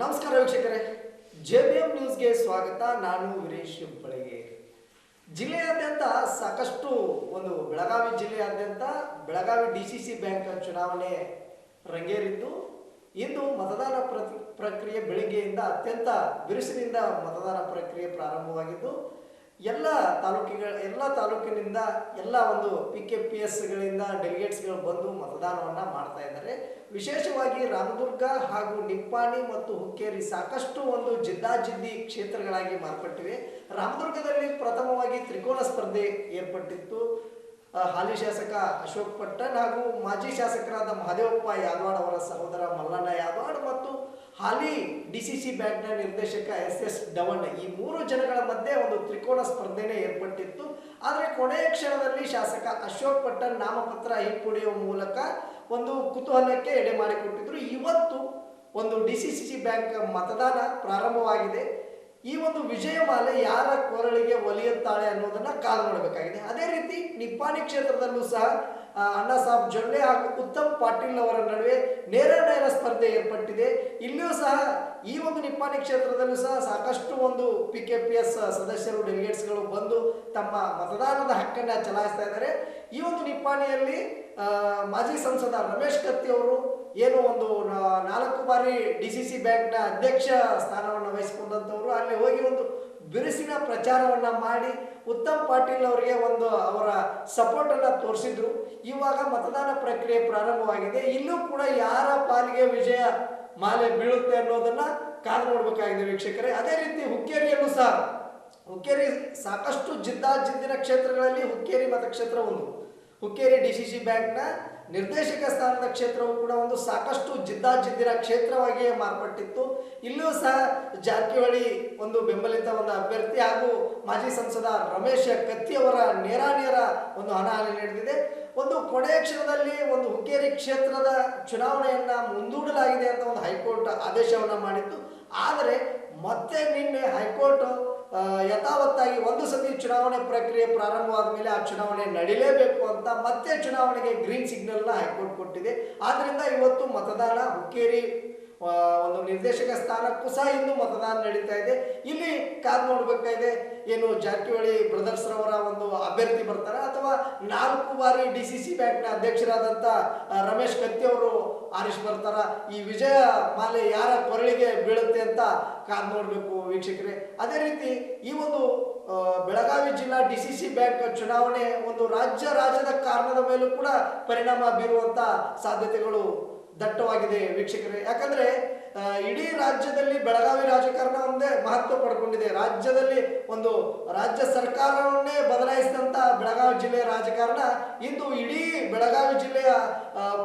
ನಮಸ್ಕಾರ ವೀಕ್ಷಕರೇ. J B M ನ್ಯೂಸ್ಗೆ ಸ್ವಾಗತ. ನಾನು ವೀರೇಶ್ ಬಳಗೆ ಜಿಲ್ಲೆಯಾದ್ಯಂತ ಸಾಕಷ್ಟು ಒಂದು ಬೆಳಗಾವಿ ಜಿಲ್ಲೆಯಾದ್ಯಂತ Belagavi D C C bank ಚುನಾವಣೆ ರಂಗೇರಿದ್ದು, ಇಂದು ಮತದಾನ ಪ್ರಕ್ರಿಯೆ ಬೆಳಗ್ಗೆಯಿಂದ ಅತ್ಯಂತ ಬಿರುಸಿನಿಂದ ಮತದಾನ ಪ್ರಕ್ರಿಯೆ ಪ್ರಾರಂಭವಾಗಿದ್ದು ಎಲ್ಲ ತಾಲೂಕಿಗಳ, ಎಲ್ಲ ತಾಲೂಕಿನಿಂದ ಎಲ್ಲ ಒಂದು ಪಿ ಕೆ ಪಿ ಎಸ್ಗಳಿಂದ ಡೆಲಿಗೇಟ್ಸ್ಗಳು ಬಂದು ಮತದಾನವನ್ನು ಮಾಡ್ತಾ ಇದ್ದಾರೆ. ವಿಶೇಷವಾಗಿ ರಾಮದುರ್ಗ ಹಾಗೂ ನಿಪ್ಪಾಣಿ ಮತ್ತು ಹುಕ್ಕೇರಿ ಸಾಕಷ್ಟು ಒಂದು ಜಿದ್ದಾಜಿದ್ದಿ ಕ್ಷೇತ್ರಗಳಾಗಿ ಮಾರ್ಪಟ್ಟಿವೆ. ರಾಮದುರ್ಗದಲ್ಲಿ ಪ್ರಥಮವಾಗಿ ತ್ರಿಕೋನ ಸ್ಪರ್ಧೆ ಏರ್ಪಟ್ಟಿತ್ತು. ಹಾಲಿ ಶಾಸಕ ಅಶೋಕ್ ಪಟ್ಟಣ್ ಹಾಗೂ ಮಾಜಿ ಶಾಸಕರಾದ ಮಹದೇವಪ್ಪ ಯಾದವಾಡ್ ಅವರ ಸಹೋದರ ಮಲ್ಲಣ್ಣ ಹಾಲಿ ಡಿ ಸಿ ಸಿ ಬ್ಯಾಂಕ್ನ ನಿರ್ದೇಶಕ ಎಸ್ ಎಸ್ ಡವಣ್ಣ ಈ ಮೂರು ಜನಗಳ ಮಧ್ಯೆ ಒಂದು ತ್ರಿಕೋನ ಸ್ಪರ್ಧೆನೇ ಏರ್ಪಟ್ಟಿತ್ತು. ಆದರೆ ಕೊನೆಯ ಕ್ಷಣದಲ್ಲಿ ಶಾಸಕ ಅಶೋಕ್ ಪಟ್ಟಣ್ ನಾಮಪತ್ರ ಹಿಂಪಡೆಯುವ ಮೂಲಕ ಒಂದು ಕುತೂಹಲಕ್ಕೆ ಎಡೆ ಮಾಡಿಕೊಟ್ಟಿದ್ರು. ಇವತ್ತು ಒಂದು ಡಿ ಸಿ ಸಿ ಬ್ಯಾಂಕ್ ಮತದಾನ ಪ್ರಾರಂಭವಾಗಿದೆ. ಈ ಒಂದು ವಿಜಯಮಾಲೆ ಯಾರ ಕೊರಳಿಗೆ ಒಲಿಯುತ್ತಾಳೆ ಅನ್ನೋದನ್ನ ಕಾಲ್ ಮಾಡಬೇಕಾಗಿದೆ. ಅದೇ ರೀತಿ ನಿಪ್ಪಾಣಿ ಕ್ಷೇತ್ರದಲ್ಲೂ ಸಹ ಅಣ್ಣಾ ಸಾಬ್ ಜೊಲ್ಲೆ ಹಾಗೂ ಉತ್ತಮ್ ಪಾಟೀಲ್ ಅವರ ನಡುವೆ ನೇರ ನೇರ ಸ್ಪರ್ಧೆ ಏರ್ಪಟ್ಟಿದೆ. ಇಲ್ಲಿಯೂ ಸಹ, ಈ ಒಂದು ನಿಪ್ಪಾಣಿ ಕ್ಷೇತ್ರದಲ್ಲೂ ಸಹ ಸಾಕಷ್ಟು ಒಂದು ಪಿ ಕೆ ಪಿ ಎಸ್ ಸದಸ್ಯರು ಡೆಲಿಗೇಟ್ಸ್ಗಳು ಬಂದು ತಮ್ಮ ಮತದಾನದ ಹಕ್ಕನ್ನು ಚಲಾಯಿಸ್ತಾ ಇದ್ದಾರೆ. ಈ ಒಂದು ನಿಪ್ಪಾಣಿಯಲ್ಲಿ ಮಾಜಿ ಸಂಸದ ರಮೇಶ್ ಕತ್ತಿ ಅವರು ಏನು ಒಂದು ನಾಲ್ಕು ಬಾರಿ ಡಿ ಸಿ ಸಿ ಬ್ಯಾಂಕ್ನ ಅಧ್ಯಕ್ಷ ಸ್ಥಾನವನ್ನು ವಹಿಸಿಕೊಂಡಂಥವ್ರು ಅಲ್ಲಿ ಹೋಗಿ ಒಂದು ಬಿರುಸಿನ ಪ್ರಚಾರವನ್ನ ಮಾಡಿ ಉತ್ತಮ್ ಪಾಟೀಲ್ ಅವರಿಗೆ ಒಂದು ಅವರ ಸಪೋರ್ಟ್ ಅನ್ನ ತೋರಿಸಿದ್ರು. ಇವಾಗ ಮತದಾನ ಪ್ರಕ್ರಿಯೆ ಪ್ರಾರಂಭವಾಗಿದೆ. ಇಲ್ಲೂ ಕೂಡ ಯಾರ ಪಾಲಿಗೆ ವಿಜಯ ಮಾಲೆ ಬೀಳುತ್ತೆ ಅನ್ನೋದನ್ನು ಕಾದು ನೋಡಬೇಕಾಗಿದೆ ವೀಕ್ಷಕರೇ. ಅದೇ ರೀತಿ ಹುಕ್ಕೇರಿಯಲ್ಲೂ ಸಹ, ಹುಕ್ಕೇರಿ ಸಾಕಷ್ಟು ಜಿದ್ದಾಜಿದ್ದಿನ ಕ್ಷೇತ್ರಗಳಲ್ಲಿ ಹುಕ್ಕೇರಿ ಮತಕ್ಷೇತ್ರ ಒಂದು. ಹುಕ್ಕೇರಿ ಡಿ ಸಿ ಸಿ ಬ್ಯಾಂಕ್ನ ನಿರ್ದೇಶಕ ಸ್ಥಾನದ ಕ್ಷೇತ್ರವು ಕೂಡ ಒಂದು ಸಾಕಷ್ಟು ಜಿದ್ದಾಜಿದ್ದಿರ ಕ್ಷೇತ್ರವಾಗಿಯೇ ಮಾರ್ಪಟ್ಟಿತ್ತು. ಇಲ್ಲೂ ಸಹ ಜಾರಕಿಹೊಳಿ ಒಂದು ಬೆಂಬಲಿತ ಒಂದು ಅಭ್ಯರ್ಥಿ ಹಾಗೂ ಮಾಜಿ ಸಂಸದ ರಮೇಶ್ ಕತ್ತಿ ಅವರ ನೇರ ಒಂದು ಹಣಹಾನಿ ನಡೆದಿದೆ. ಒಂದು ಕೊನೆಯ ಕ್ಷಣದಲ್ಲಿ ಒಂದು ಹುಕ್ಕೇರಿ ಕ್ಷೇತ್ರದ ಚುನಾವಣೆಯನ್ನು ಮುಂದೂಡಲಾಗಿದೆ ಅಂತ ಒಂದು ಹೈಕೋರ್ಟ್ ಆದೇಶವನ್ನ ಮಾಡಿತ್ತು. ಆದರೆ ಮತ್ತೆ ನಿನ್ನೆ ಹೈಕೋರ್ಟ್ ಯಥಾವತ್ತಾಗಿ ಒಂದು ಸತಿ ಚುನಾವಣೆ ಪ್ರಕ್ರಿಯೆ ಪ್ರಾರಂಭವಾದ ಮೇಲೆ ಆ ಚುನಾವಣೆ ನಡೀಲೇಬೇಕು ಅಂತ ಮತ್ತೆ ಚುನಾವಣೆಗೆ ಗ್ರೀನ್ ಸಿಗ್ನಲ್ನ ಹೈಕೋರ್ಟ್ ಕೊಟ್ಟಿದೆ. ಆದ್ದರಿಂದ ಇವತ್ತು ಮತದಾನ ಹುಕ್ಕೇರಿ ಒಂದು ನಿರ್ದೇಶಕ ಸ್ಥಾನಕ್ಕೂ ಸಹ ಇಂದು ಮತದಾನ ನಡೀತಾ ಇದೆ. ಇಲ್ಲಿ ಕಾದ್ ನೋಡಬೇಕಾಗಿದೆ ಏನು ಜಾರಕಿಹೊಳಿ ಬ್ರದರ್ಸ್ ರವರ ಒಂದು ಅಭ್ಯರ್ಥಿ ಬರ್ತಾರೆ ಅಥವಾ ನಾಲ್ಕು ಬಾರಿ ಡಿ ಸಿ ಸಿ ಬ್ಯಾಂಕ್ನ ಅಧ್ಯಕ್ಷರಾದಂಥ ರಮೇಶ್ ಕತ್ತಿ ಅವರು ಆರಿಸ್ ಬರ್ತಾರ. ಈ ವಿಜಯ ಮಾಲೆ ಯಾರ ಕೊರಳಿಗೆ ಬೀಳುತ್ತೆ ಅಂತ ಕಾದ್ ನೋಡ್ಬೇಕು ವೀಕ್ಷಕರೇ. ಅದೇ ರೀತಿ ಈ ಒಂದು ಬೆಳಗಾವಿ ಜಿಲ್ಲಾ ಡಿ ಸಿ ಸಿ ಬ್ಯಾಂಕ್ ಚುನಾವಣೆ ಒಂದು ರಾಜ್ಯ ರಾಜ್ಯದ ಕಾರಣದ ಮೇಲೂ ಕೂಡ ಪರಿಣಾಮ ಬೀರುವಂತ ಸಾಧ್ಯತೆಗಳು ದಟ್ಟವಾಗಿದೆ ವೀಕ್ಷಕರೇ. ಯಾಕಂದ್ರೆ ಇಡೀ ರಾಜ್ಯದಲ್ಲಿ ಬೆಳಗಾವಿ ರಾಜಕಾರಣ ಒಂದೇ ಮಹತ್ವ ಪಡ್ಕೊಂಡಿದೆ. ರಾಜ್ಯದಲ್ಲಿ ಒಂದು ರಾಜ್ಯ ಸರ್ಕಾರವನ್ನೇ ಬದಲಾಯಿಸಿದಂತ ಬೆಳಗಾವಿ ಜಿಲ್ಲೆಯ ರಾಜಕಾರಣ. ಇಂದು ಇಡೀ ಬೆಳಗಾವಿ ಜಿಲ್ಲೆಯ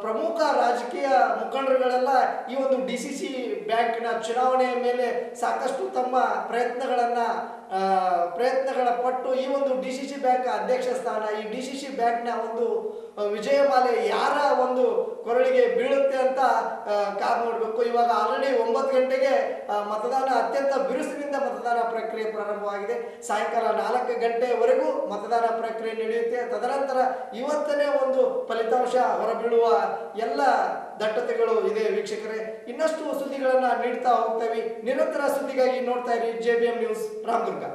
ಪ್ರಮುಖ ರಾಜಕೀಯ ಮುಖಂಡರುಗಳೆಲ್ಲ ಈ ಒಂದು ಡಿ ಸಿ ಸಿ ಬ್ಯಾಂಕ್ನ ಚುನಾವಣೆಯ ಮೇಲೆ ಸಾಕಷ್ಟು ತಮ್ಮ ಪ್ರಯತ್ನಗಳನ್ನ ಪ್ರಯತ್ನಗಳ ಪಟ್ಟು ಈ ಒಂದು ಡಿ ಸಿ ಬ್ಯಾಂಕ್ ಅಧ್ಯಕ್ಷ ಸ್ಥಾನ, ಈ ಡಿ ಸಿ ಸಿ ಬ್ಯಾಂಕ್ನ ಒಂದು ವಿಜಯಮಾಲೆ ಯಾರ ಒಂದು ಕೊರಳಿಗೆ ಬೀಳುತ್ತೆ ಅಂತ ಕಾದ್ ನೋಡಬೇಕು. ಇವಾಗ ಆಲ್ರೆಡಿ ಒಂಬತ್ತು ಗಂಟೆಗೆ ಮತದಾನ ಅತ್ಯಂತ ಬಿರುಸಿನಿಂದ ಮತದಾನ ಪ್ರಕ್ರಿಯೆ ಪ್ರಾರಂಭವಾಗಿದೆ. ಸಾಯಂಕಾಲ ನಾಲ್ಕು ಗಂಟೆವರೆಗೂ ಮತದಾನ ಪ್ರಕ್ರಿಯೆ ನಡೆಯುತ್ತೆ. ತದನಂತರ ಇವತ್ತನೇ ಒಂದು ಫಲಿತಾಂಶ ಹೊರಬೀಳುವ ಎಲ್ಲ ದಟ್ಟತೆಗಳು ಇದೆ ವೀಕ್ಷಕರೇ. ಇನ್ನಷ್ಟು ಸುದ್ದಿಗಳನ್ನ ನೀಡ್ತಾ ಹೋಗ್ತೇವೆ. ನಿರಂತರ ಸುದ್ದಿಗಾಗಿ ನೋಡ್ತಾ ಇರಿ J B M news, Ramadurga.